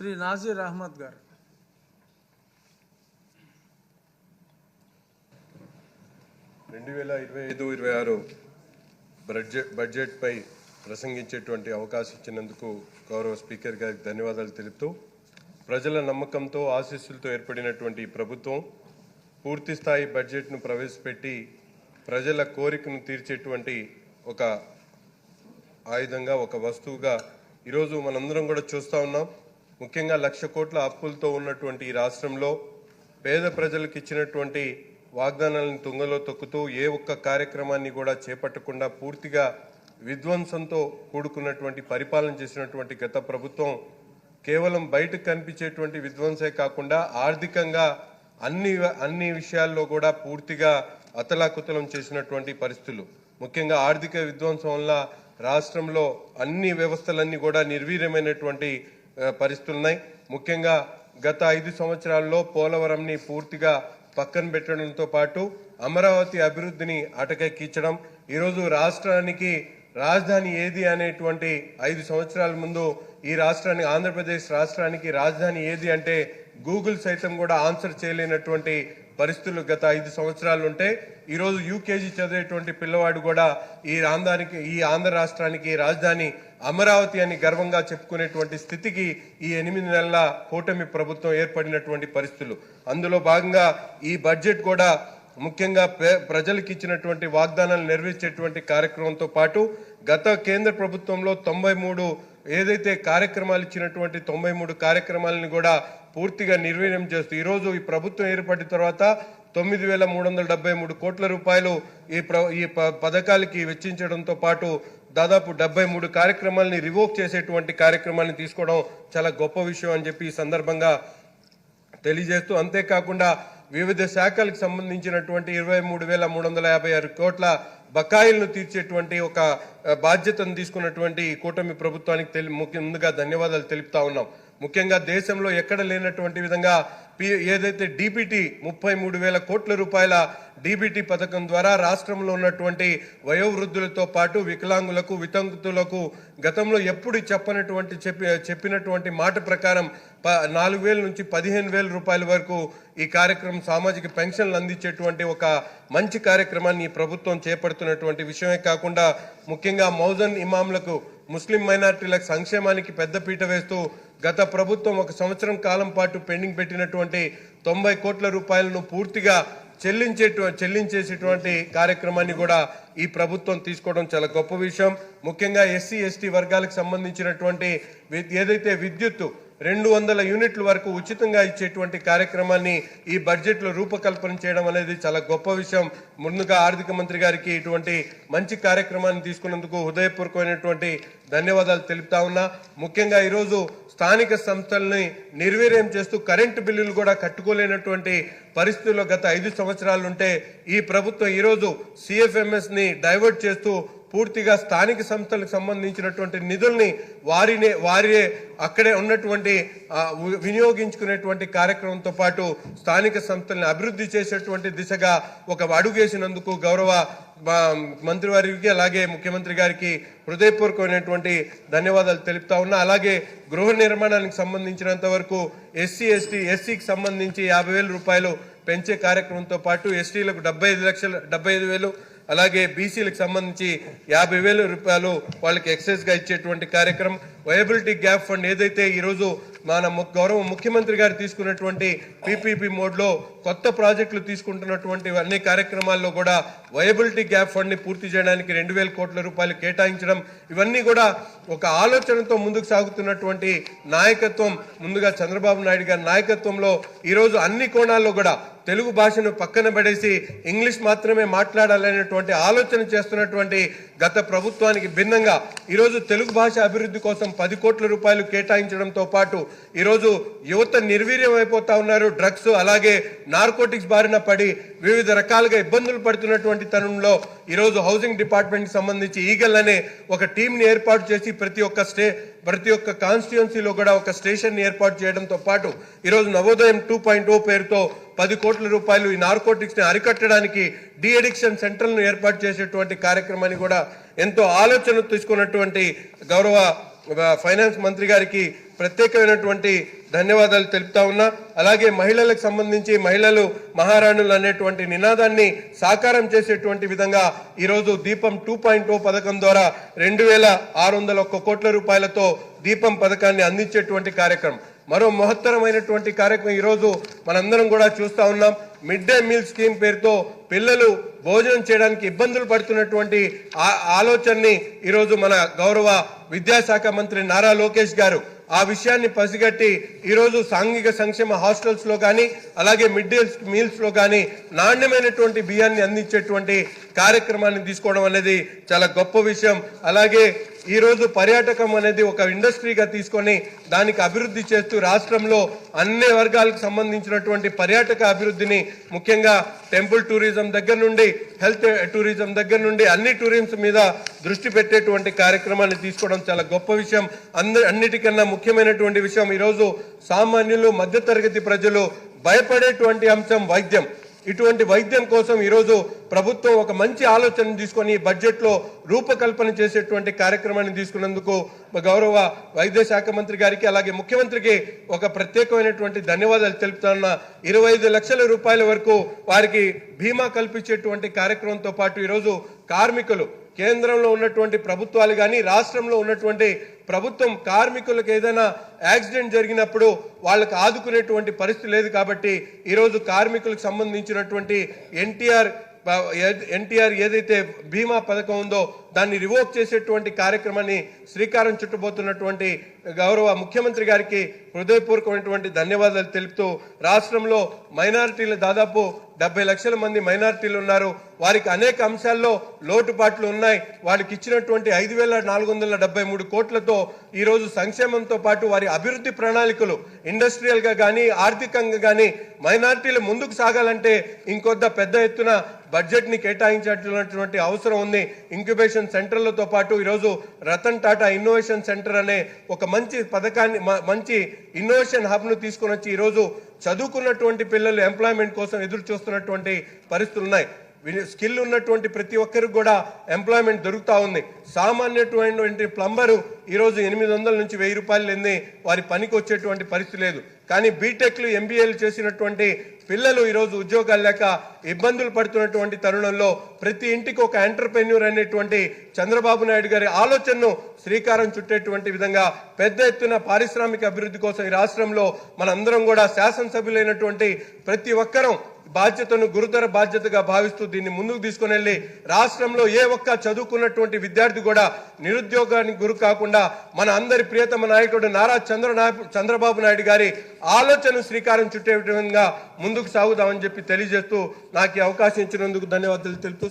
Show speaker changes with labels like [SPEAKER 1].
[SPEAKER 1] శ్రీ నాజీర్ అహ్మద్ గారు.
[SPEAKER 2] రెండు వేల ఇరవై ఐదు ఇరవై ఆరు బడ్జెట్ బడ్జెట్పై ప్రసంగించేటువంటి అవకాశం ఇచ్చినందుకు గౌరవ స్పీకర్ గారికి ధన్యవాదాలు తెలుపుతూ ప్రజల నమ్మకంతో ఆశీస్సులతో ఏర్పడినటువంటి ప్రభుత్వం పూర్తి స్థాయి బడ్జెట్ను ప్రవేశపెట్టి ప్రజల కోరికను తీర్చేటువంటి ఒక ఆయుధంగా ఒక వస్తువుగా ఈరోజు మనందరం కూడా చూస్తూ ఉన్నాం. ముఖ్యంగా లక్ష కోట్ల అప్పులతో ఉన్నటువంటి ఈ రాష్ట్రంలో పేద ప్రజలకు ఇచ్చినటువంటి వాగ్దానాలను తుంగలో తొక్కుతూ ఏ ఒక్క కార్యక్రమాన్ని కూడా చేపట్టకుండా పూర్తిగా విధ్వంసంతో కూడుకున్నటువంటి పరిపాలన చేసినటువంటి గత ప్రభుత్వం కేవలం బయటకు కనిపించేటువంటి విధ్వంసే కాకుండా ఆర్థికంగా అన్ని అన్ని విషయాల్లో కూడా పూర్తిగా అతలాకుతలం చేసినటువంటి పరిస్థితులు. ముఖ్యంగా ఆర్థిక విధ్వంసం వల్ల రాష్ట్రంలో అన్ని వ్యవస్థలన్నీ కూడా నిర్వీర్యమైనటువంటి ఆ, ముఖ్యంగా గత ఐదు సంవత్సరాల్లో పోలవరంని పూర్తిగా పక్కన పెట్టడంతో పాటు అమరావతి అభివృద్ధిని అటకెక్కించడం ఈరోజు రాష్ట్రానికి రాజధాని ఏది అనేటువంటి ఐదు సంవత్సరాల ముందు ఈ రాష్ట్రానికి ఆంధ్రప్రదేశ్ రాష్ట్రానికి రాజధాని ఏది అంటే గూగుల్ సైతం కూడా ఆన్సర్ చేయలేనటువంటి పరిస్థితులు గత ఐదు సంవత్సరాలు ఉంటే ఈరోజు యూకేజీ చదివేటువంటి పిల్లవాడు కూడా ఈ ఆంధ్రానికి ఈ ఆంధ్ర రాష్ట్రానికి రాజధాని అమరావతి అని గర్వంగా చెప్పుకునేటువంటి స్థితికి ఈ ఎనిమిది నెలల కూటమి ప్రభుత్వం ఏర్పడినటువంటి పరిస్థితులు. అందులో భాగంగా ఈ బడ్జెట్ కూడా ముఖ్యంగా ప్రజలకు ఇచ్చినటువంటి వాగ్దానాలు నెరవేర్చేటువంటి కార్యక్రమంతో పాటు గత కేంద్ర ప్రభుత్వంలో తొంభై మూడు ఏదైతే కార్యక్రమాలు ఇచ్చినటువంటి తొంభై మూడు కార్యక్రమాలను కూడా పూర్తిగా నిర్వీర్యం చేస్తూ ఈరోజు ఈ ప్రభుత్వం ఏర్పడిన తర్వాత తొమ్మిది వేల మూడు వందల డెబ్బై మూడు కోట్ల రూపాయలు ఈ ప్ర ఈ ప- పథకాలకి వెచ్చించడంతో పాటు దాదాపు డెబ్బై మూడు కార్యక్రమాలని రివోక్ చేసేటువంటి కార్యక్రమాన్ని తీసుకోవడం చాలా గొప్ప విషయం అని చెప్పి ఈ సందర్భంగా తెలియజేస్తూ అంతేకాకుండా వివిధ శాఖలకు సంబంధించినటువంటి ఇరవై మూడు వేల మూడు వందల యాభై ఆరు కోట్ల బకాయిలను తీర్చేటువంటి ఒక బాధ్యతను తీసుకున్నటువంటి ఈ కూటమి ప్రభుత్వానికి తెలి ముఖ్య ముందుగా ధన్యవాదాలు తెలుపుతా ఉన్నాం. ముఖ్యంగా దేశంలో ఎక్కడ లేనటువంటి విధంగా పి- ఏదైతే డీబీటీ ముప్పై మూడు వేల కోట్ల రూపాయల డీబీటీ పథకం ద్వారా రాష్ట్రంలో ఉన్నటువంటి వయోవృద్ధులతో పాటు వికలాంగులకు వితంతులకు గతంలో ఎప్పుడు చెప్పనటువంటి చెప్పి చెప్పినటువంటి మాట ప్రకారం ప నాలుగు వేల నుంచి పదిహేను వేల రూపాయల వరకు ఈ కార్యక్రమం సామాజిక పెన్షన్లు అందించేటువంటి ఒక మంచి కార్యక్రమాన్ని ఈ ప్రభుత్వం చేపడుతున్నటువంటి విషయమే కాకుండా ముఖ్యంగా మౌజన్ ఇమాంలకు ముస్లిం మైనార్టీలకు సంక్షేమానికి పెద్దపీట వేస్తూ గత ప్రభుత్వం ఒక సంవత్సరం కాలం పాటు పెండింగ్ పెట్టినటువంటి తొంభై కోట్ల రూపాయలను పూర్తిగా చెల్లించే చెల్లించేసేటువంటి కార్యక్రమాన్ని కూడా ఈ ప్రభుత్వం తీసుకోవడం చాలా గొప్ప విషయం. ముఖ్యంగా ఎస్సీ ఎస్టీ వర్గాలకు సంబంధించినటువంటి వి- ఏదైతే విద్యుత్తు రెండు వందల యూనిట్ల వరకు ఉచితంగా ఇచ్చేటువంటి కార్యక్రమాన్ని ఈ బడ్జెట్లో రూపకల్పన చేయడం అనేది చాలా గొప్ప విషయం. ముందుగా ఆర్థిక మంత్రి గారికి ఇటువంటి మంచి కార్యక్రమాన్ని తీసుకున్నందుకు హృదయపూర్వకమైనటువంటి ధన్యవాదాలు తెలుపుతా ఉన్నా. ముఖ్యంగా ఈరోజు స్థానిక సంస్థల్ని నిర్వీర్యం చేస్తూ కరెంటు బిల్లులు కూడా కట్టుకోలేనటువంటి పరిస్థితుల్లో గత ఐదు సంవత్సరాలు ఉంటే ఈ ప్రభుత్వం ఈరోజు సిఎఫ్ఎంఎస్ని డైవర్ట్ చేస్తూ పూర్తిగా స్థానిక సంస్థలకు సంబంధించినటువంటి నిధుల్ని వారినే వారే అక్కడే ఉన్నటువంటి వి- వినియోగించుకునేటువంటి కార్యక్రమంతో పాటు స్థానిక సంస్థల్ని అభివృద్ధి చేసేటువంటి దిశగా ఒక అడుగు వేసినందుకు గౌరవ మా మంత్రివారికి అలాగే ముఖ్యమంత్రి గారికి హృదయపూర్వకమైనటువంటి ధన్యవాదాలు తెలుపుతా ఉన్నా. అలాగే గృహ నిర్మాణానికి సంబంధించినంత వరకు ఎస్సీ ఎస్టీ ఎస్సీకి సంబంధించి యాభై రూపాయలు పెంచే కార్యక్రమంతో పాటు ఎస్టీలకు డెబ్బై ఐదు లక్షల డెబ్బై అలాగే బీసీలకు సంబంధించి యాభై వేల రూపాయలు వాళ్ళకి ఎక్సైజ్గా ఇచ్చేటువంటి కార్యక్రమం వయబిలిటీ గ్యాప్ ఫండ్ ఏదైతే ఈరోజు మన గౌరవ ముఖ్యమంత్రి గారు తీసుకున్నటువంటి పీపీపీ మోడ్లో కొత్త ప్రాజెక్టులు తీసుకుంటున్నటువంటి అన్ని కార్యక్రమాల్లో కూడా వయబిలిటీ గ్యాప్ ఫండ్ని పూర్తి చేయడానికి రెండు వేల కోట్ల రూపాయలు కేటాయించడం ఇవన్నీ కూడా ఒక ఆలోచనతో ముందుకు సాగుతున్నటువంటి నాయకత్వం ముందుగా చంద్రబాబు నాయుడు గారి నాయకత్వంలో ఈరోజు అన్ని కోణాల్లో కూడా తెలుగు భాషను పక్కన పడేసి ఇంగ్లీష్ మాత్రమే మాట్లాడాలనేటువంటి ఆలోచన చేస్తున్నటువంటి గత ప్రభుత్వానికి భిన్నంగా ఈరోజు తెలుగు భాష అభివృద్ధి కోసం పది కోట్ల రూపాయలు కేటాయించడంతో పాటు ఈరోజు యువత నిర్వీర్యం అయిపోతా ఉన్నారు. డ్రగ్స్ అలాగే నార్కోటిక్స్ బారిన పడి వివిధ రకాలుగా ఇబ్బందులు పడుతున్నటువంటి తరుణంలో ఈరోజు హౌసింగ్ డిపార్ట్మెంట్కి సంబంధించి ఈగల్ అనే ఒక టీంని ఏర్పాటు చేసి ప్రతి ఒక్క స్టే ప్రతి ఒక్క కాన్స్టిట్యున్సీలో కూడా ఒక స్టేషన్ ఏర్పాటు చేయడంతో పాటు ఈరోజు నవోదయం టూ పాయింట్ ఓ పేరుతో పది కోట్ల రూపాయలు ఈ నార్కోటిక్స్ని అరికట్టడానికి డి అడిక్షన్ సెంటర్లను ఏర్పాటు చేసేటువంటి కార్యక్రమాన్ని కూడా ఎంతో ఆలోచన తీసుకున్నటువంటి గౌరవ ఫైనాన్స్ మంత్రి గారికి ప్రత్యేకమైనటువంటి ధన్యవాదాలు తెలుపుతా ఉన్నా. అలాగే మహిళలకు సంబంధించి మహిళలు మహారాణులు అనేటువంటి నినాదాన్ని సాకారం చేసేటువంటి విధంగా ఈరోజు దీపం టూ పాయింట్ ఓ పథకం ద్వారా రెండు వేల ఆరు వందల ఒక్క కోట్ల రూపాయలతో దీపం పథకాన్ని అందించేటువంటి కార్యక్రమం. మరో మహత్తరమైనటువంటి కార్యక్రమం ఈరోజు మనందరం కూడా చూస్తూ ఉన్నాం. మిడ్ డే మీల్ స్కీమ్ పేరుతో పిల్లలు భోజనం చేయడానికి ఇబ్బందులు పడుతున్నటువంటి ఆ- ఆలోచనని ఈరోజు మన గౌరవ విద్యాశాఖ మంత్రి నారా లోకేష్ గారు ఆ విషయాన్ని పసిగట్టి ఈరోజు సాంఘిక సంక్షేమ హాస్టల్స్లో కానీ అలాగే మిడ్ డే మీల్స్లో కానీ నాణ్యమైనటువంటి బియ్యాన్ని అందించేటువంటి కార్యక్రమాన్ని తీసుకోవడం అనేది చాలా గొప్ప విషయం. అలాగే ఈరోజు పర్యాటకం అనేది ఒక ఇండస్ట్రీగా తీసుకొని దానికి అభివృద్ధి చేస్తూ రాష్ట్రంలో అన్ని వర్గాలకు సంబంధించినటువంటి పర్యాటక అభివృద్ధిని ముఖ్యంగా టెంపుల్ టూరిజం దగ్గర నుండి హెల్త్ టూరిజం దగ్గర నుండి అన్ని టూరిజం మీద దృష్టి పెట్టేటువంటి కార్యక్రమాన్ని తీసుకోవడం చాలా గొప్ప విషయం. అంద అన్నిటికన్నా ముఖ్యమైనటువంటి విషయం ఈరోజు సామాన్యులు మధ్యతరగతి ప్రజలు భయపడేటువంటి అంశం వైద్యం. ఇటువంటి వైద్యం కోసం ఈరోజు ప్రభుత్వం ఒక మంచి ఆలోచన తీసుకొని బడ్జెట్లో రూపకల్పన చేసేటువంటి కార్యక్రమాన్ని తీసుకున్నందుకు గౌరవ వైద్య శాఖ మంత్రి గారికి అలాగే ముఖ్యమంత్రికి ఒక ప్రత్యేకమైనటువంటి ధన్యవాదాలు తెలుపుతున్న ఇరవై ఐదు లక్షల రూపాయల వరకు వారికి బీమా కల్పించేటువంటి కార్యక్రమంతో పాటు ఈరోజు కార్మికులు కేంద్రంలో ఉన్నటువంటి ప్రభుత్వాలు కానీ రాష్ట్రంలో ఉన్నటువంటి ప్రభుత్వం కార్మికులకు ఏదైనా యాక్సిడెంట్ జరిగినప్పుడు వాళ్ళకు ఆదుకునేటువంటి పరిస్థితి లేదు కాబట్టి ఈరోజు కార్మికులకు సంబంధించినటువంటి ఎన్టీఆర్ ఎన్టీఆర్ ఏదైతే బీమా పథకం ఉందో దాన్ని రివోక్ చేసేటువంటి కార్యక్రమాన్ని శ్రీకారం చుట్టబోతున్నటువంటి గౌరవ ముఖ్యమంత్రి గారికి హృదయపూర్వకమైనటువంటి ధన్యవాదాలు తెలుపుతూ రాష్ట్రంలో మైనారిటీలు దాదాపు డెబ్బై లక్షల మంది మైనారిటీలు ఉన్నారు. వారికి అనేక అంశాల్లో లోటుపాట్లు ఉన్నాయి. వారికి ఇచ్చినటువంటి ఐదు వేల నాలుగు వందల డెబ్బై మూడు కోట్లతో ఈరోజు సంక్షేమంతో పాటు వారి అభివృద్ధి ప్రణాళికలు ఇండస్ట్రియల్గా కానీ ఆర్థికంగా కానీ మైనారిటీలు ముందుకు సాగాలంటే ఇంకొద్ద పెద్ద ఎత్తున బడ్జెట్ని ని అవసరం ఉంది. ఇంక్యుబేషన్ సెంటర్లతో పాటు ఈరోజు రతన్ టాటా ఇన్నోవేషన్ సెంటర్ అనే ఒక మంచి పథకాన్ని మంచి ఇన్నోవేషన్ హబ్ను తీసుకొని వచ్చి ఈరోజు చదువుకున్నటువంటి పిల్లలు ఎంప్లాయ్మెంట్ కోసం ఎదురు చూస్తున్నటువంటి పరిస్థితులు ఉన్నాయి. స్కిల్ ఉన్నటువంటి ప్రతి ఒక్కరికి కూడా ఎంప్లాయ్మెంట్ దొరుకుతూ ఉంది. సామాన్యటువంటి ప్లంబరు ఈరోజు ఎనిమిది వందల నుంచి వెయ్యి రూపాయలు లేని వారి పనికి వచ్చేటువంటి పరిస్థితి లేదు. కానీ బీటెక్లు ఎంబీఏలు చేసినటువంటి పిల్లలు ఈరోజు ఉద్యోగాలు లేక ఇబ్బందులు పడుతున్నటువంటి తరుణంలో ప్రతి ఇంటికి ఒక ఎంటర్ప్రెన్యూర్ అనేటువంటి చంద్రబాబు నాయుడు గారి ఆలోచనను శ్రీకారం చుట్టేటువంటి విధంగా పెద్ద ఎత్తున పారిశ్రామిక అభివృద్ధి కోసం ఈ రాష్ట్రంలో మనందరం కూడా శాసనసభ్యులైనటువంటి ప్రతి ఒక్కరం బాధ్యతను గురుతర బాధ్యతగా భావిస్తూ దీన్ని ముందుకు తీసుకుని వెళ్ళి రాష్ట్రంలో ఏ ఒక్క చదువుకున్నటువంటి విద్యార్థి కూడా నిరుద్యోగానికి గురి కాకుండా మన అందరి ప్రియతమ నాయకుడు నారా చంద్ర చంద్రబాబు నాయుడు గారి ఆలోచన శ్రీకారం చుట్టే విధంగా ముందుకు సాగుదామని చెప్పి తెలియజేస్తూ నాకు అవకాశం ఇచ్చినందుకు ధన్యవాదాలు తెలుపుతూ